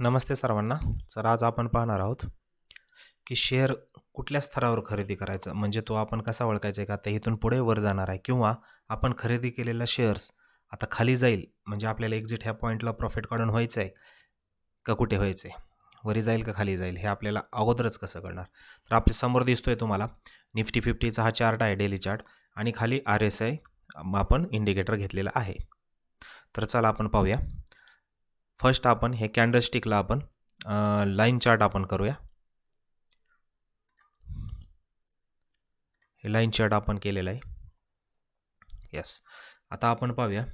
नमस्ते सर्वांना. सर आज आपण पाहणार आहोत की शेअर कुठल्या स्तरावर खरेदी करायचं? म्हणजे तो आपण कसा ओळखायचा आहे का? ते इथून पुढे वर जाणार आहे. किंवा आपण खरेदी केलेला शेअर्स आता खाली जाईल. म्हणजे आपल्याला एक्झिट ह्या पॉईंटला प्रॉफिट काढून व्हायचं आहे का कुठे व्हायचं आहे? वरी जाईल का खाली जाईल? हे आपल्याला अगोदरच कसं कळणार? तर आपल्यासमोर दिसतोय तुम्हाला निफ्टी फिफ्टीचा हा चार्ट आहे डेली चार्ट आणि खाली आर एस आय आपण इंडिकेटर घेतलेला आहे. तर चला आपण पाहूया. फर्स्ट आपण हे कॅन्डलस्टिकला आपण लाईन चार्ट आपण करूया. हे लाईन चार्ट आपण केलेलं आहे. येस आता आपण पाहूया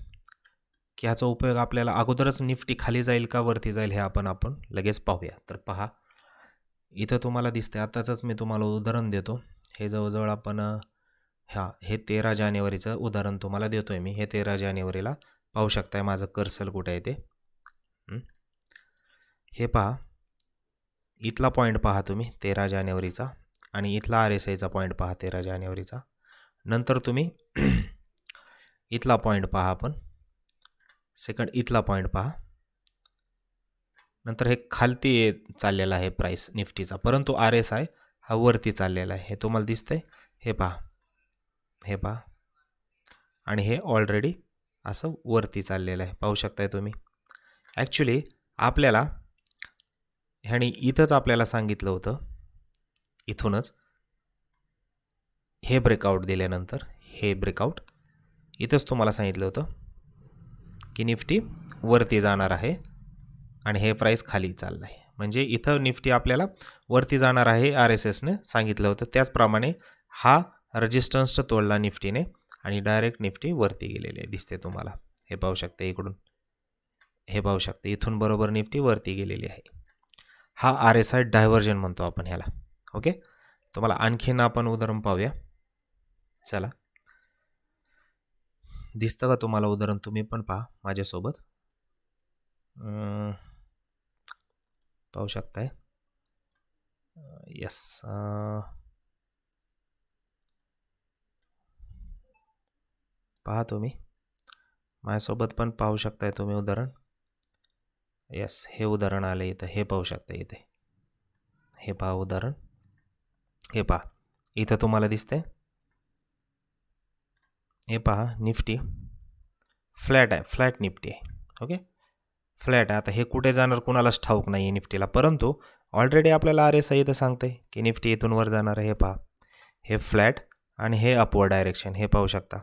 की ह्याचा उपयोग आपल्याला अगोदरच निफ्टी खाली जाईल का वरती जाईल हे आपण आपण लगेच पाहूया. तर पहा. इथं तुम्हाला दिसते आताचंच मी तुम्हाला उदाहरण देतो. हे जवळजवळ आपण ह्या हे तेरा जानेवारीचं उदाहरण तुम्हाला देतो आहे मी. हे तेरा जानेवारीला पाहू शकताय माझं कर्सल कुठे आहे ते. हे? पहा. इथला पॉईंट पहा तुम्ही तेरा जानेवारीचा. आणि इथला आर एस आयचा पॉईंट पहा तेरा जानेवारीचा. नंतर तुम्ही इथला पॉईंट पहा आपण. सेकंड इथला पॉईंट पहा. नंतर हे खालती चाललेला आहे प्राईस निफ्टीचा. परंतु आर एस आय हा वरती चाललेला आहे. हे तुम्हाला दिसतंय? हे पहा. हे पहा. आणि हे ऑलरेडी असं वरती चाललेलं आहे. पाहू शकताय तुम्ही. ॲक्च्युली आपल्याला ह्याने इथंच आपल्याला सांगितलं होतं. इथूनच हे ब्रेकआउट दिल्यानंतर हे ब्रेकआउट इथंच तुम्हाला सांगितलं होतं की निफ्टी वरती जाणार आहे आणि हे प्राईस खाली चाललं आहे म्हणजे इथं निफ्टी आपल्याला वरती जाणार आहे आर एस एसने सांगितलं होतं. त्याचप्रमाणे हा रजिस्टन्स तोडला निफ्टीने आणि डायरेक्ट निफ्टी वरती गेलेली आहे दिसते तुम्हाला. हे पाहू शकते इकडून. हे पाहू शकते इथून बरोबर निफ्टी वरती गेलेली आहे. हा आर एस आय डायव्हर्जन म्हणतो आपण ह्याला ओके तुम्हाला आणखीन आपण उदाहरण पाहूया. चला. दिसतं का तुम्हाला उदाहरण? तुम्ही पण पहा माझ्यासोबत. पाहू शकताय? यस पहा तुम्ही. माझ्यासोबत पण पाहू शकताय तुम्ही उदाहरण. यस हे उदाहरण आलं इथं. हे पाहू शकता इथे. हे पहा उदाहरण. हे पहा. इथं तुम्हाला दिसतंय. हे पहा निफ्टी. फ्लॅट आहे. फ्लॅट निफ्टी आहे. ओके? फ्लॅट आहे. आता हे कुठे जाणार कुणालाच ठाऊक नाही आहे निफ्टीला. परंतु ऑलरेडी आपल्याला आर एस आय इथं सांगते की निफ्टी इथून वर जाणार आहे. हे पहा. हे फ्लॅट आणि हे अपवर्ड डायरेक्शन. हे पाहू शकता.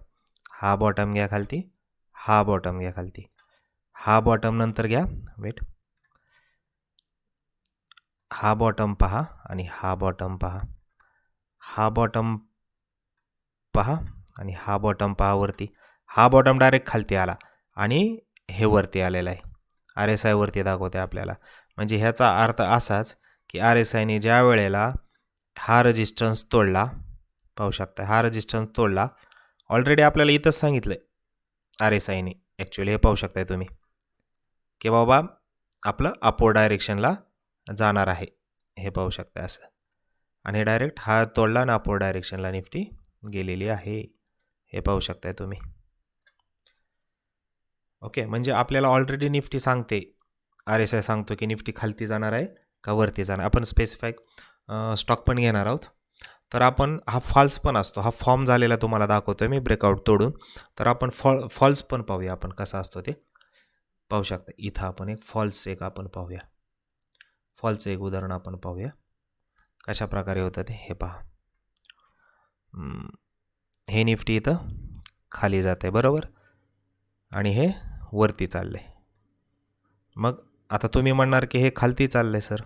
हा बॉटम घ्या खालती. हा बॉटम घ्या खालती. हा बॉटम नंतर घ्या. वेट हा बॉटम पहा आणि हा बॉटम पहा. हा बॉटम पहा आणि हा बॉटम पहा वरती. हा बॉटम डायरेक्ट खालती आला आणि हे वरती आलेलं आहे. आर एस आयवरती दाखवते आपल्याला. म्हणजे ह्याचा अर्थ असाच की आर एस आयने ज्या वेळेला हा रजिस्टन्स तोडला पाहू शकता हा रजिस्टन्स तोडला ऑलरेडी आपल्याला इथंच सांगितलं आहे आर एस आयने ॲक्च्युली हे पाहू शकताय तुम्ही. की बाबा आपलं अपोर डायरेक्शनला जाणार आहे. हे पाहू शकता असं. आणि डायरेक्ट हा तोडला ना अपोर डायरेक्शनला निफ्टी गेलेली आहे. हे पाहू शकताय तुम्ही. ओके म्हणजे आपल्याला ऑलरेडी निफ्टी सांगते. आर एस आय सांगतो की निफ्टी खालती जाणार आहे का वरती जाणार आपण स्पेसिफाईक स्टॉक पण घेणार आहोत. तर आपण हा फॉल्स पण असतो. हा फॉर्म झालेला तुम्हाला दाखवतो आहे मी ब्रेकआउट तोडून. तर आपण फॉल फॉल्स पण पाहूया आपण कसा असतो ते. पाहू शकता. इथं आपण एक फॉल्स एक आपण पाहूया. फॉल्सचं एक उदाहरण आपण पाहूया. कशा प्रकारे होतं ते हे पहा. हे निफ्टी इथं खाली जात आहे बरोबर? आणि हे वरती चाललं आहे मग आता तुम्ही म्हणणार की हे खालती चाललं आहे सर.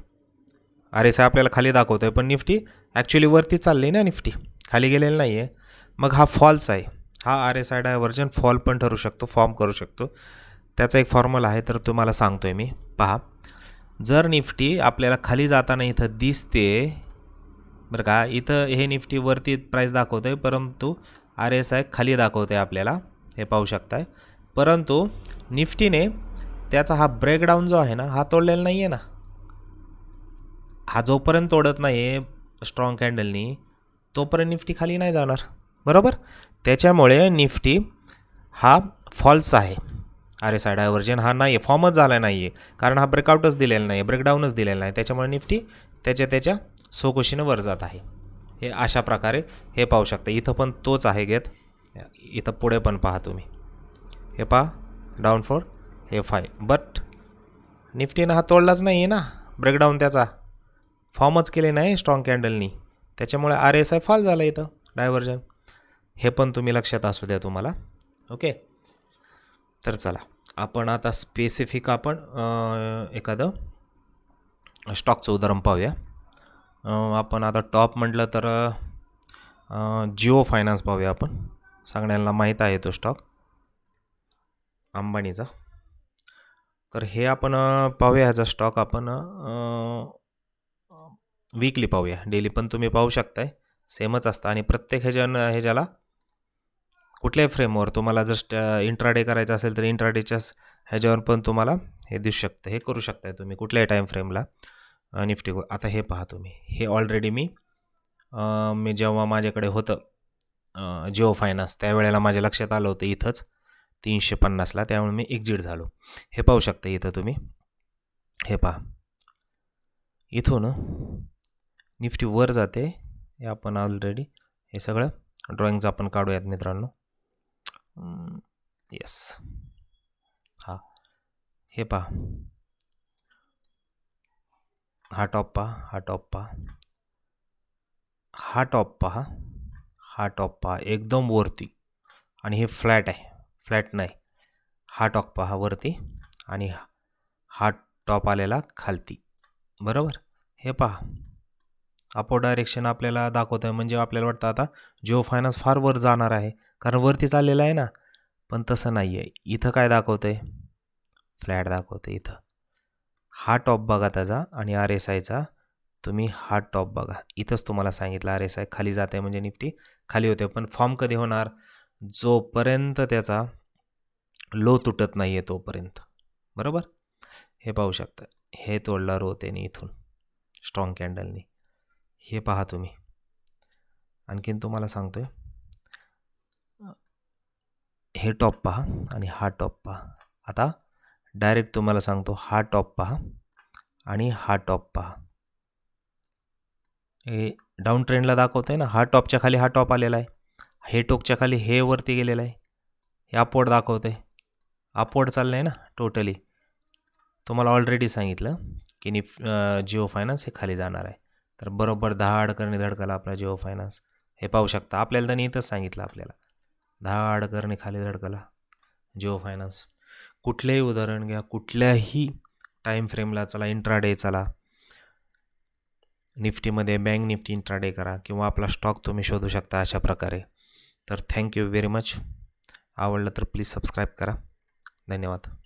अरे सर आपल्याला खाली दाखवतो आहे पण निफ्टी ॲक्च्युली वरती चालली ना निफ्टी. खाली गेलेलं नाही आहे मग हा फॉल्स आहे. हा R S I divergence fall पण ठरू शकतो फॉर्म करू शकतो. त्याचा एक फॉर्म्युला आहे तर तुम्हाला सांगतो आहे मी. पहा. जर निफ्टी आपल्याला खाली जाताना इथं दिसते बरं का इथं हे निफ्टी वरती प्राईस दाखवतं आहे परंतु आर एस आय खाली दाखवतं आहे आपल्याला. हे पाहू शकताय. परंतु निफ्टीने त्याचा हा ब्रेकडाऊन जो आहे ना हा तोडलेला नाही आहे ना. हा जोपर्यंत तोडत नाही आहे स्ट्रॉंग कॅन्डलनी तोपर्यंत निफ्टी खाली नाही जाणार. बरोबर? त्याच्यामुळे निफ्टी हा फॉल्स आहे. आर एस आय डायव्हर्जन हा नाही आहे फॉर्मच झाला नाही आहे कारण हा ब्रेकआउटच दिलेला नाही आहे ब्रेकडाऊनच दिलेला नाही. त्याच्यामुळे निफ्टी त्याच्या त्याच्या सोकोशीनं वर जात आहे. हे अशा प्रकारे हे पाहू शकता. इथं पण तोच आहे घेत. इथं पुढे पण पहा तुम्ही. हे पहा डाऊन फोर हे फाय बट निफ्टीनं हा तोडलाच नाही आहे ना. ब्रेकडाऊन त्याचा. फॉर्मच केले नाही स्ट्रॉंग कॅन्डलनी त्याच्यामुळे आर एस आय फॉल झालं इथं डायव्हर्जन हे पण तुम्ही लक्षात असू द्या तुम्हाला. ओके तर चला आपण आता स्पेसिफिक आपण एखादं स्टॉकचं उदाहरण पाहूया. आपण आता टॉप म्हटलं तर जिओ फायनान्स पाहूया आपण. सगळ्यांना माहीत आहे तो स्टॉक अंबानीचा. तर हे आपण पाहूया ह्याचा स्टॉक आपण वीकली पाहूया. डेली पण तुम्ही पाहू शकताय. सेमच असतं आणि प्रत्येक ह्याच्यानं ह्याच्याला कुठल्याही फ्रेमवर तुम्हाला जर इंट्राडे करायचं असेल तर इंट्राडेच्याच ह्याच्यावर पण तुम्हाला हे दिसू शकतं हे करू शकताय तुम्ही कुठल्याही टाईम फ्रेमला निफ्टी आता हे पहा तुम्ही. हे ऑलरेडी मी मी जेव्हा माझ्याकडे होतं जिओ फायनान्स त्यावेळेला माझ्या लक्षात आलं होतं इथंच तीनशे पन्नासला त्यामुळे मी एक्झिट झालो. हे पाहू शकता इथं तुम्ही. हे पहा. इथून निफ्टी वर जाते. हे आपण ऑलरेडी हे सगळं ड्रॉइंगचं आपण काढूयात मित्रांनो. येस हां हे पहा हा टॉप पहा हा टॉप पहा हा टॉप पहा हा टॉप पहा एकदम वरती आणि हे फ्लॅट आहे फ्लॅट नाही हा टॉप पहा वरती आणि हा- हा टॉप आलेला खालती बरोबर हे पहा अपो डायरेक्शन आपल्याला दाखवतं आहे म्हणजे आपल्याला वाटतं आता जिओ फायनान्स फार वर जाणार आहे. कारण वरती चाललेलं आहे ना पण तसं नाही आहे इथं काय दाखवतं आहे फ्लॅट दाखवतं आहे इथं. हा टॉप बघा त्याचा आणि आर एस आयचा तुम्ही हा टॉप बघा. इथंच तुम्हाला सांगितलं आर एस आय खाली जात आहे म्हणजे निफ्टी खाली होते पण फॉर्म कधी होणार? जोपर्यंत त्याचा लो तुटत नाही आहे तोपर्यंत. बरोबर? हे पाहू शकता. हे तोडला रो त्याने इथून. स्ट्रॉंग कॅन्डलनी हे पहा तुम्ही. आणखीन तुम्हाला सांगतो आहे हे टॉप पहा आणि हा टॉप पहा. आता डायरेक्ट तुम्हाला सांगतो हा टॉप पहा आणि हा टॉप पहा. हे डाऊन ट्रेंडला दाखवतं आहे ना हा टॉपच्या खाली हा टॉप आलेला आहे. हे टोकच्या खाली हे वरती गेलेलं आहे. हे अपवर्ड दाखवतं आहे अपवर्ड चाललं आहे ना टोटली तुम्हाला ऑलरेडी सांगितलं की निफ जिओ फायनान्स हे खाली जाणार आहे. तर बरोबर दहा अडकणी धडकला आपला जिओ फायनान्स. हे पाहू शकता. आपल्याला त्यांनी इथंच सांगितलं आपल्याला. दहा खाली धडकला जिओ फायनान्स. कुठलेही उदाहरण घ्या कुठल्याही टाईम फ्रेमला चला इंट्राडे चला. निफ्टीमध्ये बँक निफ्टी इंट्राडे करा किंवा आपला स्टॉक तुम्ही शोधू शकता अशा प्रकारे. तर थँक्यू व्हेरी मच आवडलं तर प्लीज सबस्क्राईब करा. धन्यवाद.